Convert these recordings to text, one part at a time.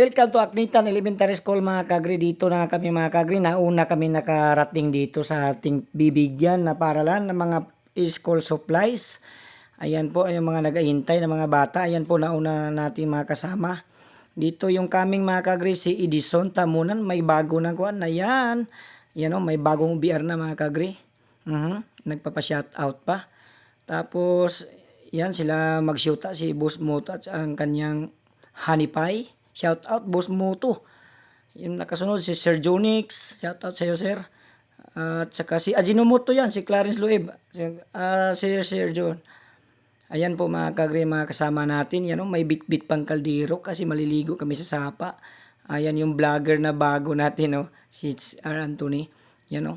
Welcome to Aknitan Elementary School mga kagri. Dito na kami mga kagri. Nauna kami nakarating dito sa ating bibigyan na paralan ng mga school supplies. Ayan po yung mga nagahintay ng mga bata. Ayan po nauna natin mga kasama. Dito yung kaming mga kagri si Edison Tamunan. May bago na kuan na yan. Yan o, may bagong BR na mga kagri. Mhm. Nagpapa-shout out pa. Tapos, yan sila mag-shoota si Boss Moto at ang kanyang Honey Pie. Shout out Boss Moto. Yung nakasunod si Sir Jonix. Shout out sa iyo sir. At saka si Ajinomoto yan, si Clarence Lueb. Si, ah, si Sir John. Ayan po mga kagre, mga kasama natin. Yan o, may bit-bit pang kaldero kasi maliligo kami sa sapa. Ayan yung vlogger na bago natin, o, si R. Anthony. Yan o.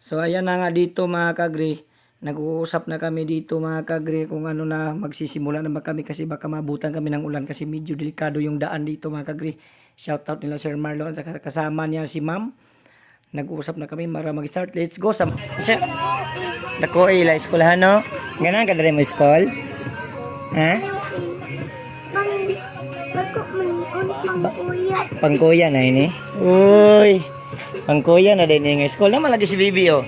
So ayan na nga dito mga kagre. Nag-uusap na kami dito mga kagre kung ano na magsisimula naman kami kasi baka mabutan kami ng ulan kasi medyo delikado yung daan dito mga kagre. Shout out nila Sir Marlon at kasama niya si Ma'am. Nag-uusap na kami para mag-start. Let's go. Sam Sir, Dako ila eskwelahan no? Ganang ka dali mo school? Ha? Pangkuya. Pangkuya na ini. Uy. Pangkuya na din yung school. Naman lagi si Bibi oh.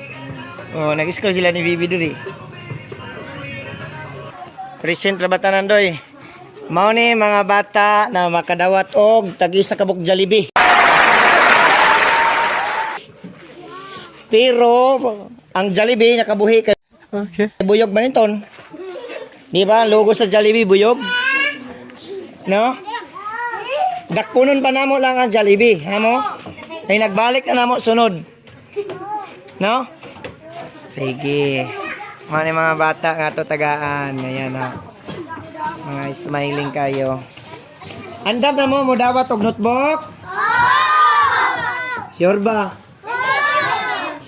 Oh, nag-school sila ni Bibi diri. Present ra bata nandoy. Mao ni mga bata na makadawat og tagi sa kabuk Jollibee. Pero ang Jollibee nakabuhi kay Okay. buyog maniton. Di ba? Logo sa Jollibee buyog. No? Dakpunon pa namo lang ang Jollibee, hamo? Ay nagbalik na namo sunod. No? Sige. Mga ni mga bata nga to tagaan. Ayan na. Mga smiling kayo. Andam na mo mo dawat og notebook? Sure ba?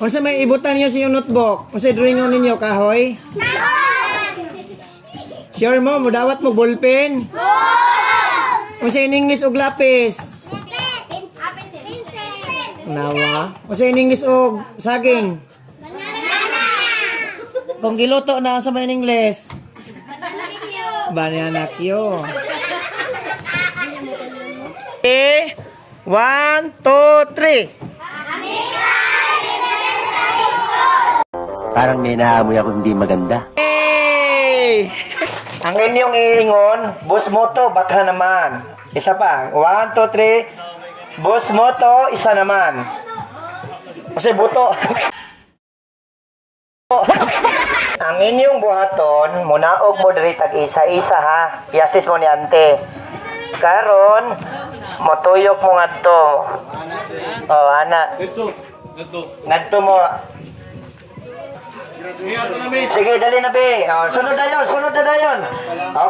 Unsa may ibutan niyo sa iyong notebook? Unsa drawingon ninyo kahoy? Sure mo mo dawat mo ballpen? Unsa in English og lapis? Nawa. Unsa in English og saging? Kung giluto na sa may English. Banana kyo. Okay. One, two, three. Parang may naamoy ako hindi maganda. Hey! Ang inyong iingon, Boss Moto, baka naman. Isa pa. One, two, three. Boss Moto, isa naman. Kasi buto. Ang inyong buhaton, munaog mo diri tag isa-isa ha. Yasis mo ni ante. Karon, motuyok mo ngadto. Oh, ana. Ngadto mo. Sige, dali na be. Oh, sunod na yun, sunod na dayon.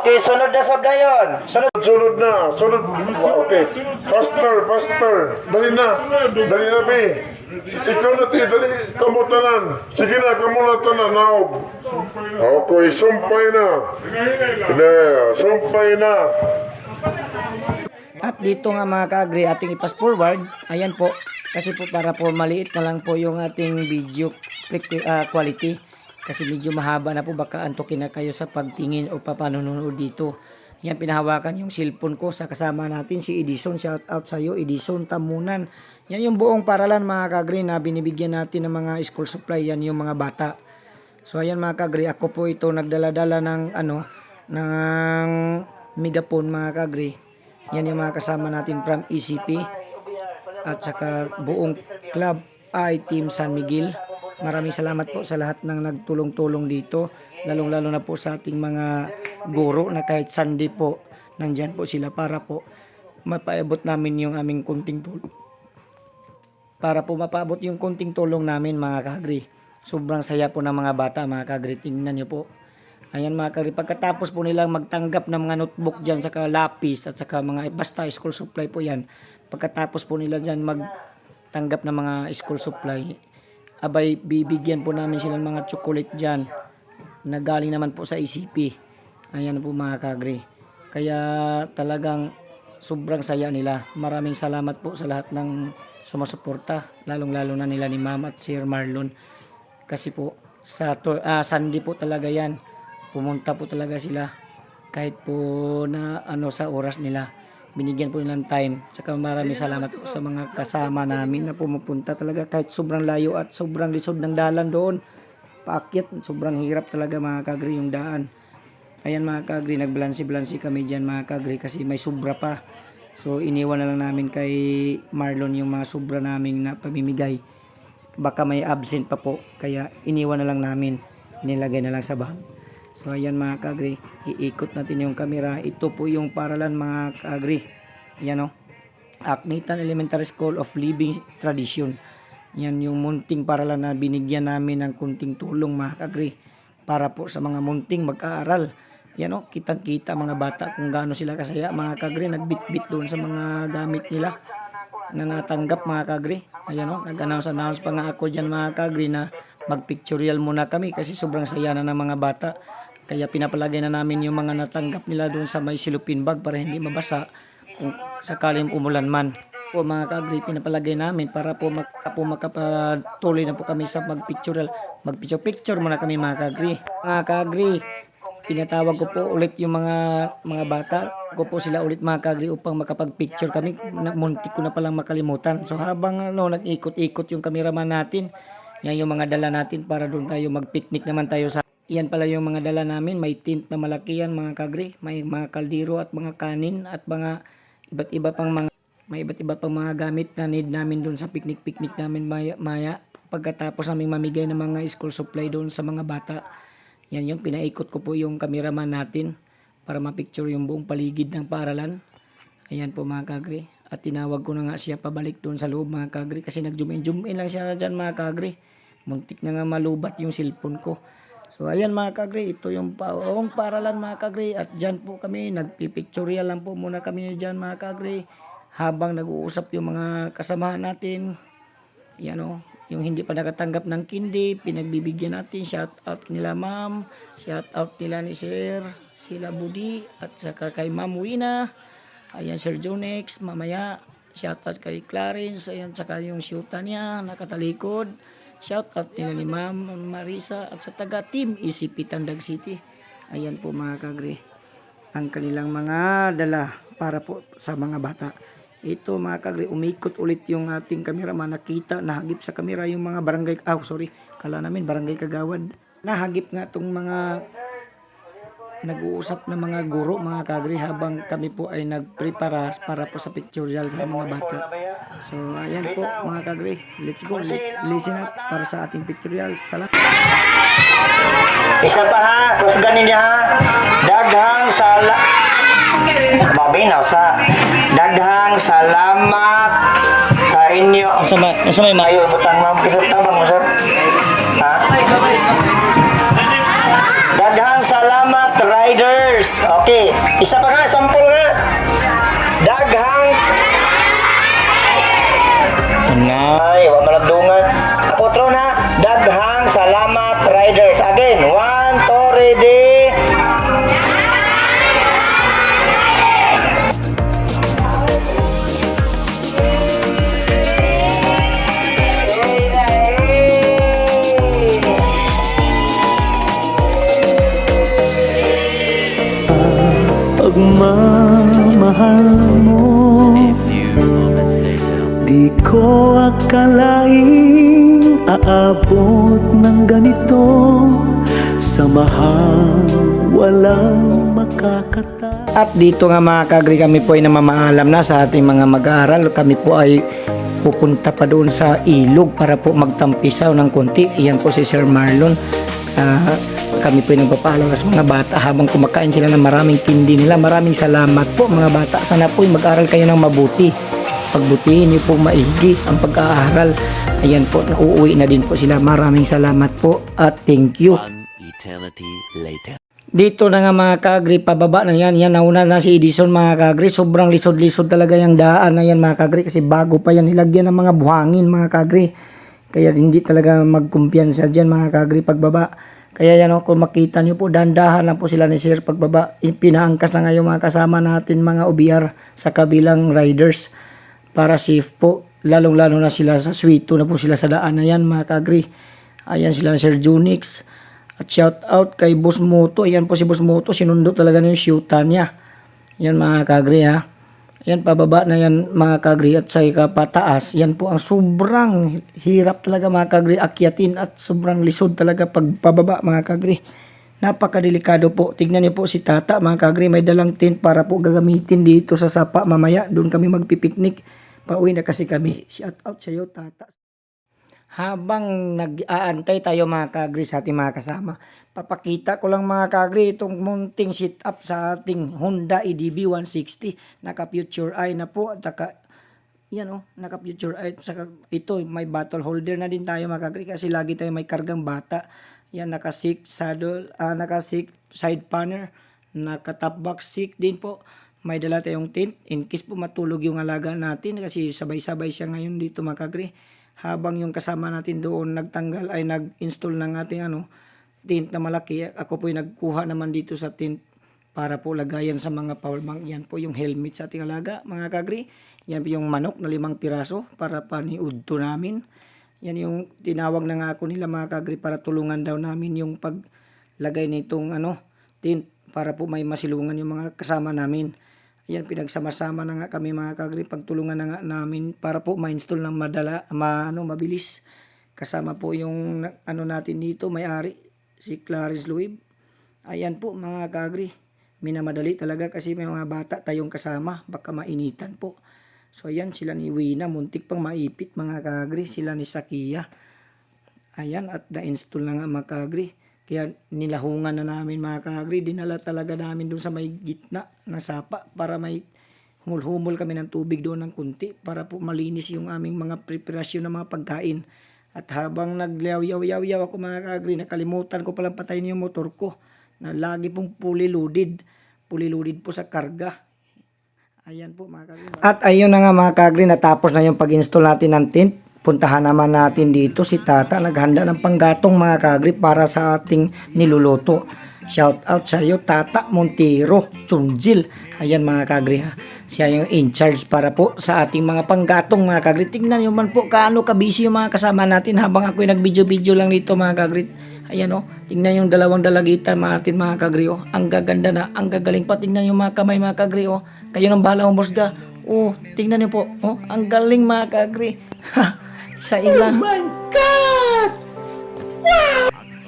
Okay, sunod na sab dayon. Sunod. Sunod na, sunod. Okay. Faster, faster. Dali na. Dali na, be. Ikaw na, ti. Dali. Kamutanan. Sige na, kamuna tanan. Naog. Okay, sumpay na. Sumpay na. At dito nga mga ka-agree, ating ipas forward. Ayan po. Kasi po para po maliit na lang po yung ating video quick- ah, quality. Kasi medyo mahaba na po baka antukin na kayo sa pagtingin o papanunood dito. Yan pinahawakan yung cellphone ko sa kasama natin si Edison. Shout out sa iyo Edison Tamunan. Yan yung buong paralan mga ka-agree na binibigyan natin ng mga school supply. Yan yung mga bata. So ayan mga kagri, ako po ito nagdala-dala ng ano ng megapone mga kagri. Yan yung mga kasama natin from ECP at saka buong club ay Team San Miguel. Maraming salamat po sa lahat ng nagtulong-tulong dito, lalong-lalo na po sa ating mga guro na kahit Sunday po nandyan po sila para po mapaabot namin yung aming kunting tulong para po mapaabot yung kunting tulong namin mga kagri. Sobrang saya po ng mga bata mga kagri. Tingnan nyo po. Ayan mga kagri. Pagkatapos po nilang magtanggap ng mga notebook dyan, saka lapis at saka mga basta school supply po yan. Pagkatapos po nila dyan magtanggap ng mga school supply, abay bibigyan po namin sila ng mga chocolate dyan na galing naman po sa ECP. Ayan po mga kagri. Kaya talagang sobrang saya nila. Maraming salamat po sa lahat ng sumusuporta, lalong-lalo na nila ni Ma'am at Sir Marlon. Kasi po sa ah, Sunday po talaga 'yan. Pumunta po talaga sila kahit po na ano sa oras nila. binigyan po nilang time. Tsaka maraming salamat po sa mga kasama namin na pumupunta talaga kahit sobrang layo at sobrang lisod ng dalan doon. Paakyat, sobrang hirap talaga mga kagri yung daan. Ayan mga kagri, nagbalansi-balansi kami dyan mga kagri kasi may sobra pa. So iniwan na lang namin kay Marlon yung mga sobra naming na pamimigay. Baka may absent pa po, kaya iniwan na lang namin. Inilagay na lang sa bag. So ayan mga kagri, iikot natin yung camera. Ito po yung paralan mga kagri. Yan o. Aknitan Elementary School of Living Tradition. Yan yung munting paralan na binigyan namin ng kunting tulong mga kagri. Para po sa mga munting mag-aaral. Yan o, kitang-kita mga bata kung gaano sila kasaya. Mga kagri, nagbit-bit doon sa mga gamit nila na natanggap mga kagri. Ayan o, nag-announce-announce pa nga ako dyan mga kagri na magpictorial muna kami kasi sobrang saya na ng mga bata. Kaya pinapalagay na namin yung mga natanggap nila doon sa may silupin bag para hindi mabasa kung sakaling umulan man. Po mga kagri, pinapalagay namin para po, mak po makapatuloy na po kami sa magpictorial. Magpicture-picture muna kami mga kagri. Mga kagri, pinatawag ko po ulit yung mga mga bata. Ko po sila ulit mga kagri upang makapag-picture kami. Muntik ko na palang makalimutan. So habang ano nag-ikot-ikot yung cameraman natin yan yung mga dala natin para doon tayo mag-picnic naman tayo sa yan pala yung mga dala namin. May tint na malaki yan mga kagri. May mga kaldero at mga kanin at mga iba't iba pang mga may iba't iba pang mga gamit na need namin doon sa picnic-picnic namin maya, maya. Pagkatapos namin mamigay ng mga school supply doon sa mga bata yan yung pinaikot ko po yung cameraman natin para mapicture yung buong paligid ng paaralan. Ayan po mga kagri. At tinawag ko na nga siya pabalik doon sa loob mga kagri kasi nag-zoom in. Zoom in lang siya dyan mga kagri. Muntik na nga malubat yung cellphone ko. So ayan mga kagri, ito yung paong paaralan mga kagri. At dyan po kami, nagpipictorial lang po muna kami dyan mga kagri. Habang nag-uusap yung mga kasamahan natin. Yan o, yung hindi pa nakatanggap ng kindi, pinagbibigyan natin. Shout out nila ma'am, shout out nila ni sir, sila Budi, at saka kay ma'am Wina. Ayan Sir Jonex, mamaya. Shout out kay Clarence, ayan saka yung syuta niya, nakatalikod. Shout out nila ni ma'am Marisa at sa taga team ECP Tandag City. Ayan po mga kagri ang kanilang mga dala para po sa mga bata. Ito mga kagri, umikot ulit yung ating kameraman. Nakita, nahagip sa kamera yung mga barangay, ah sorry, kala namin barangay kagawad. Nahagip nga itong mga nag-uusap na mga guro, mga kagri, habang kami po ay nagprepara para po sa pictorial ng mga bata. So, ayan po mga kagri, let's go, let's listen up para sa ating pictorial. Salamat! Isa pa ha, kusganin niya ha. Daghang sala... Babinaw sa... Daghang salamat sa inyo. Sa may, sa may Ayo, butang mo. Kisap tabang mo, sir. Ha? Daghang salamat, riders. Okay. Isa pa nga, sample Di ko akalaing aabot ng ganito Samahan walang makakata At dito nga mga kagri kami po ay namamaalam na sa ating mga mag-aaral. Kami po ay pupunta pa doon sa ilog para po magtampisaw ng konti. Iyan po si Sir Marlon. Ah, kami po ay nagpapaalam mga bata habang kumakain sila ng maraming kindi nila. Maraming salamat po mga bata. Sana po ay mag-aral kayo ng mabuti. Pagbutihin niyo po maigi ang pag-aaral. Ayan po, nauuwi na din po sila. Maraming salamat po at thank you. One eternity later. Dito na nga mga kagri, pababa na yan. Yan, nauna na si Edison mga kagri. Sobrang lisod-lisod talaga yung daan na yan mga kagri. Kasi bago pa yan, nilagyan ng mga buhangin mga kagri. Kaya hindi talaga magkumpiyansa dyan mga kagri pagbaba. Kaya yan o, kung makita niyo po, dandahan lang po sila ni Sir pagbaba. Pinaangkas na nga yung mga kasama natin mga OBR sa kabilang riders para safe po. Lalong-lalo na sila sa suito na po sila sa daan na yan mga kagri. Ayan sila Sir Junix. At shout out kay Boss Moto. Ayan po si Boss Moto. Sinundo talaga na yung shoota niya. Yan mga kagri ha. Ayan, pababa na yan mga kagri at sa pataas. Yan po ang sobrang hirap talaga mga kagri akyatin at sobrang lisod talaga pag pababa mga kagri. Napakadelikado po. Tignan niyo po si tata mga kagri. May dalang tent para po gagamitin dito sa sapa mamaya. Doon kami magpipiknik. Pauwi na kasi kami. Shout out sa iyo tata. Habang nag-aantay tayo mga kagri sa ating mga kasama, papakita ko lang mga kagri itong munting sit up sa ating Honda EDB 160. Naka-future eye na po at saka yan oh, naka-future eye. Saka ito, may bottle holder na din tayo mga kagri kasi lagi tayo may kargang bata. Yan, naka-six saddle, ah, naka-six side panel, naka-top box seat din po. May dala tayong tent in case po matulog yung alaga natin kasi sabay-sabay siya ngayon dito mga kagri habang yung kasama natin doon nagtanggal ay nag-install ng ating ano tent na malaki ako po ay nagkuha naman dito sa tent para po lagayan sa mga power bank yan po yung helmet sa ating alaga mga kagri yan po yung manok na limang piraso para paniudto namin. Yan yung tinawag na nga ako nila mga kagri para tulungan daw namin yung paglagay nitong ano tent para po may masilungan yung mga kasama namin Ayan, pinagsama-sama na nga kami mga kagri. Pagtulungan na nga namin para po ma-install ng madala, ma, ano, mabilis. Kasama po yung ano natin dito, may-ari, si Clarice Luib. Ayan po mga kagri. Minamadali talaga kasi may mga bata tayong kasama. Baka mainitan po. So ayan, sila ni Wina. Muntik pang maipit mga kagri. Sila ni Sakia. Ayan, at na-install na nga mga kagri. Kaya nilahungan na namin mga kagri. Dinala talaga namin doon sa may gitna ng sapa para may humul-humul kami ng tubig doon ng kunti para po malinis yung aming mga preparasyon ng mga pagkain. At habang naglayaw-yaw-yaw ako mga kagri, nakalimutan ko palang patayin yung motor ko na lagi pong fully loaded. Fully loaded po sa karga. Ayan po mga kagri. At ayun na nga mga kagri, natapos na yung pag-install natin ng tent. Puntahan naman natin dito si Tata. Naghanda ng panggatong mga kagri para sa ating niluluto. Shout out sa iyo Tata Montero, Chunjil. Ayan mga kagri ha. Siya yung in charge para po sa ating mga panggatong mga kagri. Tingnan nyo man po kaano kabisi yung mga kasama natin habang ako'y nag-video-video lang dito mga kagri. Ayan o, tingnan yung dalawang dalagitan mga atin mga kagri o. Ang gaganda na, ang gagaling pa. Tingnan yung mga kamay mga kagri o. Kayo nang bahala umusga. Oh, tingnan niyo po. Oh, ang galing mga kagri. Ha, sa ilang. Oh my God!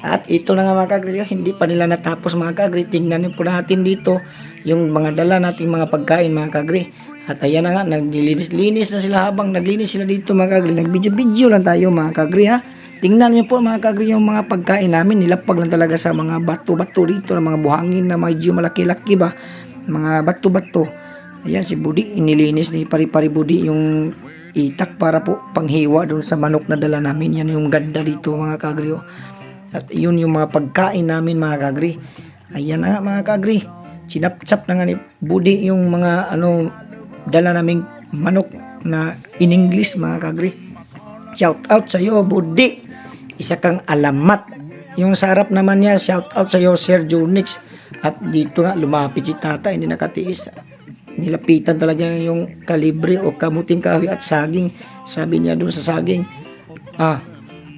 At ito na nga mga kagri, hindi pa nila natapos mga kagri. Tingnan niyo po natin dito yung mga dala nating mga pagkain mga kagri. At ayan na nga, naglilinis-linis na sila habang naglinis sila dito mga kagri. Nag-video-video lang tayo mga kagri ha. Tingnan niyo po mga kagri yung mga pagkain namin. Nilapag lang talaga sa mga bato-bato dito, ng mga buhangin na medyo malaki-laki ba. Mga bato-bato. Ayan si Budi, inilinis ni Pari-Pari Budi yung itak para po panghiwa doon sa manok na dala namin. Yan yung ganda dito mga kagri. oh. At yun yung mga pagkain namin mga kagri. Ayan na nga mga kagri. Sinapsap na nga ni Budi yung mga ano dala naming manok na in English mga kagri. Shout out sa iyo Budi. Isa kang alamat. Yung sarap naman niya, shout out sa iyo Sir Junix. At dito nga lumapit si tata, hindi nakatiis. Nilapitan talaga yung kalibre o kamuting kahoy at saging. Sabi niya doon sa saging, ah,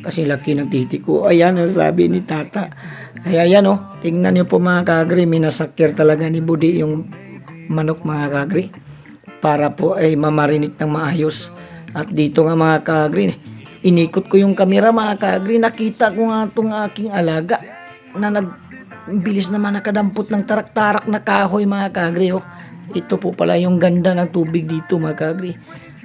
kasi laki ng titi ko. Ayan sabi ni tata. Ay, ayan oh, tingnan niyo po mga kagri, minasakir talaga ni Budi yung manok mga kagri para po ay mamarinit ng maayos. At dito nga mga kagri, inikot ko yung kamera mga kagri, nakita ko nga itong aking alaga na nag bilis naman nakadampot ng tarak-tarak na kahoy mga kagri oh. Ito po pala yung ganda ng tubig dito mga kagri.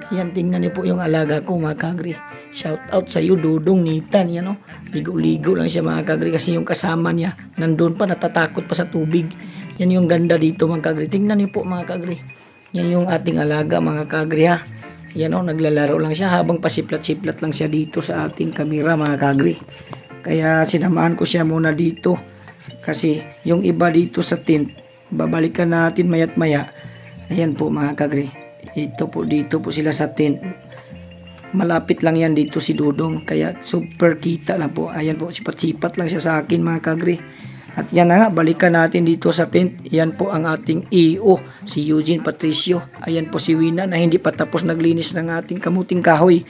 Yan tingnan niyo po yung alaga ko mga kagri. Shout out sa iyo Dudong Nitan yan oh. Ligo-ligo lang siya mga kagri kasi yung kasama niya nandun pa natatakot pa sa tubig. Yan yung ganda dito mga kagri. Tingnan niyo po mga kagri. Yan yung ating alaga mga kagri ha. Yan oh, naglalaro lang siya habang pasiplat-siplat lang siya dito sa ating kamera mga kagri. Kaya sinamahan ko siya muna dito. Kasi yung iba dito sa tent, babalikan natin mayat maya. Ayan po mga kagri. Ito po dito po sila sa tent. Malapit lang yan dito si Dudong. Kaya super kita lang po. Ayan po, sipat-sipat lang siya sa akin mga kagri. At yan na nga, balikan natin dito sa tent. Yan po ang ating EO, si Eugene Patricio. Ayan po si Wina na hindi pa tapos naglinis ng ating kamuting kahoy.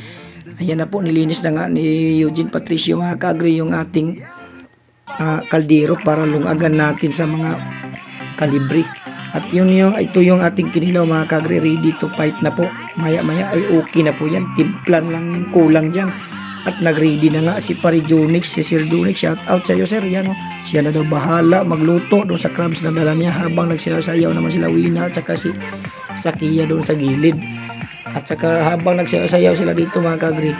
Ayan na po, nilinis na nga ni Eugene Patricio mga kagri yung ating ah, kaldero para lungagan natin sa mga kalibri. At yun yung, ito yung ating kinilaw mga kagre, ready to fight na po. Maya maya ay okay na po yan. Timplan lang kulang dyan. At nag-ready na nga si Pari Junix, si Sir Junix. Shout out sa iyo sir. Yan o. Siya na daw bahala magluto doon sa crabs na dala niya habang nagsayaw naman sila Wina at saka si Sakiya doon sa gilid. At saka habang nagsayaw sila dito mga kagre.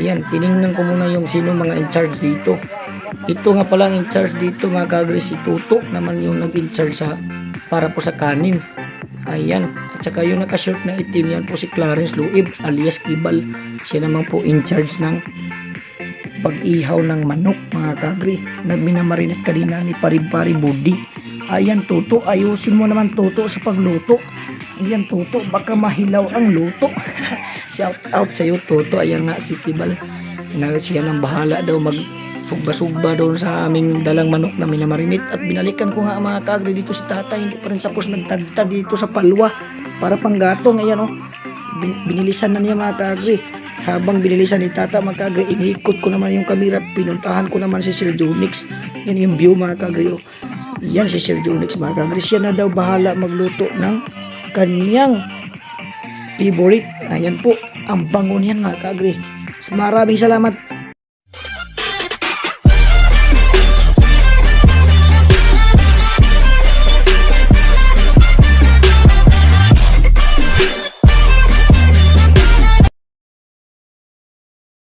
Ayan, tiningnan ko muna yung sino mga in charge dito. Ito nga pala ang in charge dito mga kagre si Tuto naman yung nag-in charge sa para po sa kanin. Ayan. At saka yung nakashort na itim yan po si Clarence Luib alias Kibal. Siya naman po in charge ng pag-ihaw ng manok mga kagre na minamarinate kanina ni Paripari Budi. Ayan Tuto, ayusin mo naman Tuto sa pagluto. Ayan Tuto, baka mahilaw ang luto. Shout out sa iyo Tuto. Ayan nga si Kibal. Na siya nang bahala daw mag sugba-sugba doon sa aming dalang manok na minamarinate at binalikan ko nga mga kagre dito si tatay. Hindi pa rin tapos nagtagtag dito sa palwa para panggatong ayan oh. Bin- binilisan na niya mga kagre. Habang binilisan ni tata mga kagre iniikot ko naman yung kamera pinuntahan ko naman si Sir Junix. Yan yung view mga kagre oh. yan si Sir Junix mga kagre. Siya na daw bahala magluto ng kanyang favorite. Ayan po ang bango niyan mga kagre. Maraming salamat